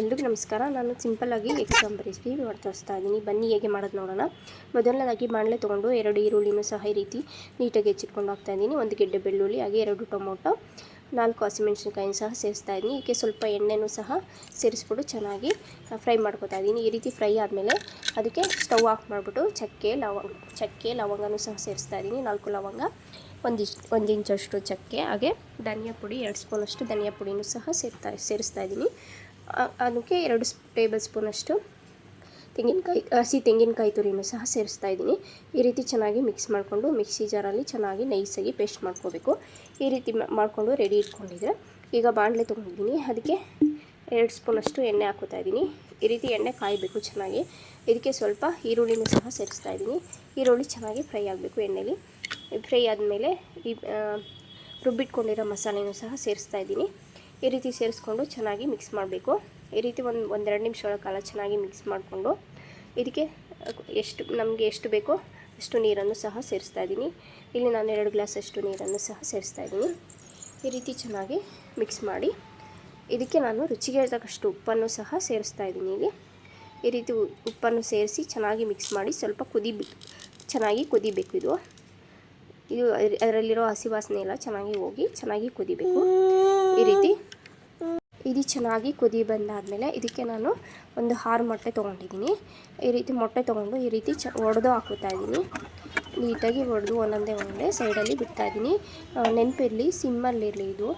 ಎಲ್ರಿಗೂ ನಮಸ್ಕಾರ. ನಾನು ಸಿಂಪಲ್ಲಾಗಿ ಸಾಂಬಾರ್ ರೆಸಿಪಿ ಮಾಡಿ ತೋರಿಸ್ತಾ ಇದ್ದೀನಿ. ಬನ್ನಿ ಹೇಗೆ ಮಾಡೋದು ನೋಡೋಣ. ಮೊದಲನೇದಾಗಿ ಬಾಣಲೆ ತೊಗೊಂಡು ಎರಡು ಈರುಳ್ಳಿನೂ ಸಹ ಈ ರೀತಿ ನೀಟಾಗಿ ಹೆಚ್ಚಿಟ್ಕೊಂಡು ಹಾಕ್ತಾ ಇದ್ದೀನಿ. ಒಂದು ಗೆಡ್ಡೆ ಬೆಳ್ಳುಳ್ಳಿ, ಹಾಗೆ ಎರಡು ಟೊಮೊಟೊ, ನಾಲ್ಕು ಹಸಿಮೆಣಸಿನಕಾಯಿನ ಸಹ ಸೇರಿಸ್ತಾ ಇದ್ದೀನಿ. ಇದಕ್ಕೆ ಸ್ವಲ್ಪ ಎಣ್ಣೆನೂ ಸಹ ಸೇರಿಸ್ಬಿಟ್ಟು ಚೆನ್ನಾಗಿ ಫ್ರೈ ಮಾಡ್ಕೊತಾ ಇದ್ದೀನಿ. ಈ ರೀತಿ ಫ್ರೈ ಆದಮೇಲೆ ಅದಕ್ಕೆ ಸ್ಟವ್ ಆಫ್ ಮಾಡಿಬಿಟ್ಟು ಚಕ್ಕೆ, ಲವಂಗ, ಚಕ್ಕೆ, ಲವಂಗನೂ ಸಹ ಸೇರಿಸ್ತಾ ಇದ್ದೀನಿ. ನಾಲ್ಕು ಲವಂಗ, ಒಂದಿಷ್ಟು, ಒಂದು ಇಂಚಷ್ಟು ಚಕ್ಕೆ, ಹಾಗೆ ಧನಿಯಾ ಪುಡಿ, ಎರಡು ಸ್ಪೂನಷ್ಟು ಧನಿಯಾ ಪುಡಿನೂ ಸಹ ಸೇರ್ತಾ, ಸೇರಿಸ್ತಾ ಇದ್ದೀನಿ. ಅದಕ್ಕೆ ಎರಡು ಟೇಬಲ್ ಸ್ಪೂನಷ್ಟು ತೆಂಗಿನಕಾಯಿ, ಹಸಿ ತೆಂಗಿನಕಾಯಿ ತುರಿನೂ ಸಹ ಸೇರಿಸ್ತಾ ಇದ್ದೀನಿ. ಈ ರೀತಿ ಚೆನ್ನಾಗಿ ಮಿಕ್ಸ್ ಮಾಡಿಕೊಂಡು ಮಿಕ್ಸಿ ಜಾರಲ್ಲಿ ಚೆನ್ನಾಗಿ ನೈಸಾಗಿ ಪೇಸ್ಟ್ ಮಾಡ್ಕೋಬೇಕು. ಈ ರೀತಿ ಮಾಡಿಕೊಂಡು ರೆಡಿ ಇಟ್ಕೊಂಡಿದ್ರೆ ಈಗ ಬಾಣಲೆ ತೊಗೊಂಡಿದ್ದೀನಿ. ಅದಕ್ಕೆ ಎರಡು ಸ್ಪೂನಷ್ಟು ಎಣ್ಣೆ ಹಾಕೋತಾ ಇದ್ದೀನಿ. ಈ ರೀತಿ ಎಣ್ಣೆ ಕಾಯಬೇಕು ಚೆನ್ನಾಗಿ. ಇದಕ್ಕೆ ಸ್ವಲ್ಪ ಈರುಳ್ಳಿನೂ ಸಹ ಸೇರಿಸ್ತಾ ಇದ್ದೀನಿ. ಈರುಳ್ಳಿ ಚೆನ್ನಾಗಿ ಫ್ರೈ ಆಗಬೇಕು ಎಣ್ಣೆಲಿ. ಫ್ರೈ ಆದಮೇಲೆ ಈ ರುಬ್ಬಿಟ್ಕೊಂಡಿರೋ ಮಸಾಲೆನೂ ಸಹ ಸೇರಿಸ್ತಾ ಇದ್ದೀನಿ. ಈ ರೀತಿ ಸೇರಿಸ್ಕೊಂಡು ಚೆನ್ನಾಗಿ ಮಿಕ್ಸ್ ಮಾಡಬೇಕು. ಈ ರೀತಿ ಒಂದು, ಒಂದೆರಡು ನಿಮಿಷಗಳ ಕಾಲ ಚೆನ್ನಾಗಿ ಮಿಕ್ಸ್ ಮಾಡಿಕೊಂಡು ಇದಕ್ಕೆ, ಎಷ್ಟು, ನಮಗೆ ಎಷ್ಟು ಬೇಕೋ ಅಷ್ಟು ನೀರನ್ನು ಸಹ ಸೇರಿಸ್ತಾ ಇದ್ದೀನಿ. ಇಲ್ಲಿ ನಾನು ಎರಡು ಗ್ಲಾಸಷ್ಟು ನೀರನ್ನು ಸಹ ಸೇರಿಸ್ತಾ ಇದ್ದೀನಿ. ಈ ರೀತಿ ಚೆನ್ನಾಗಿ ಮಿಕ್ಸ್ ಮಾಡಿ ಇದಕ್ಕೆ ನಾನು ರುಚಿಗೆ ತಕ್ಕಷ್ಟು ಉಪ್ಪನ್ನು ಸಹ ಸೇರಿಸ್ತಾ ಇದ್ದೀನಿ ಇಲ್ಲಿ. ಈ ರೀತಿ ಉಪ್ಪನ್ನು ಸೇರಿಸಿ ಚೆನ್ನಾಗಿ ಮಿಕ್ಸ್ ಮಾಡಿ ಸ್ವಲ್ಪ ಕುದಿ, ಚೆನ್ನಾಗಿ ಕುದಿಬೇಕು ಇದು. ಇದು ಅದ್ರ- ಅದರಲ್ಲಿರೋ ಹಸಿ ವಾಸನೆ ಎಲ್ಲ ಚೆನ್ನಾಗಿ ಹೋಗಿ ಚೆನ್ನಾಗಿ ಕುದಿಬೇಕು. ಈ ರೀತಿ ಇದು ಚೆನ್ನಾಗಿ ಕುದಿ ಬಂದಾದಮೇಲೆ ಇದಕ್ಕೆ ನಾನು ಒಂದು ಆರು ಮೊಟ್ಟೆ ತೊಗೊಂಡಿದ್ದೀನಿ. ಈ ರೀತಿ ಮೊಟ್ಟೆ ತೊಗೊಂಡು ಈ ರೀತಿ ಚ ಒಡೆದು ಹಾಕುತ್ತಾ ಇದ್ದೀನಿ. ನೀಟಾಗಿ ಒಡೆದು ಒಂದೊಂದೇ ಒಂದೇ ಸೈಡಲ್ಲಿ ಬಿಡ್ತಾ ಇದ್ದೀನಿ. ನೆನಪಿರಲಿ, ಸಿಮ್ಮಲ್ಲಿರಲಿ ಇದು.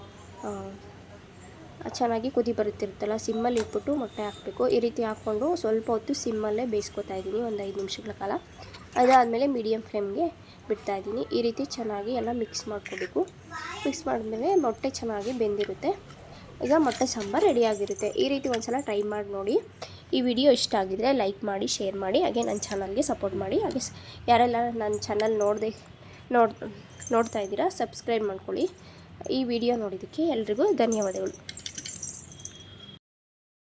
ಚೆನ್ನಾಗಿ ಕುದಿ ಬರುತ್ತಿರುತ್ತಲ್ಲ, ಸಿಮ್ಮಲ್ಲಿ ಇಟ್ಬಿಟ್ಟು ಮೊಟ್ಟೆ ಹಾಕಬೇಕು. ಈ ರೀತಿ ಹಾಕ್ಕೊಂಡು ಸ್ವಲ್ಪ ಹೊತ್ತು ಸಿಮ್ಮಲ್ಲೇ ಬೇಯಿಸ್ಕೊತಾ ಇದ್ದೀನಿ, ಒಂದು ಐದು ನಿಮಿಷಗಳ ಕಾಲ. ಅದಾದಮೇಲೆ ಮೀಡಿಯಮ್ ಫ್ಲೇಮ್ಗೆ ಬಿಡ್ತಾ ಇದ್ದೀನಿ. ಈ ರೀತಿ ಚೆನ್ನಾಗಿ ಎಲ್ಲ ಮಿಕ್ಸ್ ಮಾಡ್ಕೋಬೇಕು. ಮಿಕ್ಸ್ ಮಾಡಿದ್ಮೇಲೆ ಮೊಟ್ಟೆ ಚೆನ್ನಾಗಿ ಬೆಂದಿರುತ್ತೆ. ಈಗ ಮೊಟ್ಟೆ ಸಾಂಬಾರು ರೆಡಿಯಾಗಿರುತ್ತೆ ಈ ರೀತಿ ಒಂದ್ಸಲ ಟ್ರೈ ಮಾಡಿ ನೋಡಿ. ಈ ವಿಡಿಯೋ ಇಷ್ಟ ಆಗಿದ್ರೆ ಲೈಕ್ ಮಾಡಿ ಶೇರ್ ಮಾಡಿ, ಹಾಗೆ ನನ್ನ ಚಾನಲ್ಗೆ ಸಪೋರ್ಟ್ ಮಾಡಿ. ಹಾಗೆ ಯಾರೆಲ್ಲ ನನ್ನ ಚಾನಲ್ ನೋಡದೆ, ನೋಡ್ ನೋಡ್ತಾ ಇದ್ದೀರಾ ಸಬ್ಸ್ಕ್ರೈಬ್ ಮಾಡ್ಕೊಳ್ಳಿ. ಈ ವಿಡಿಯೋ ನೋಡಿದ್ದಕ್ಕೆ ಎಲ್ರಿಗೂ ಧನ್ಯವಾದಗಳು.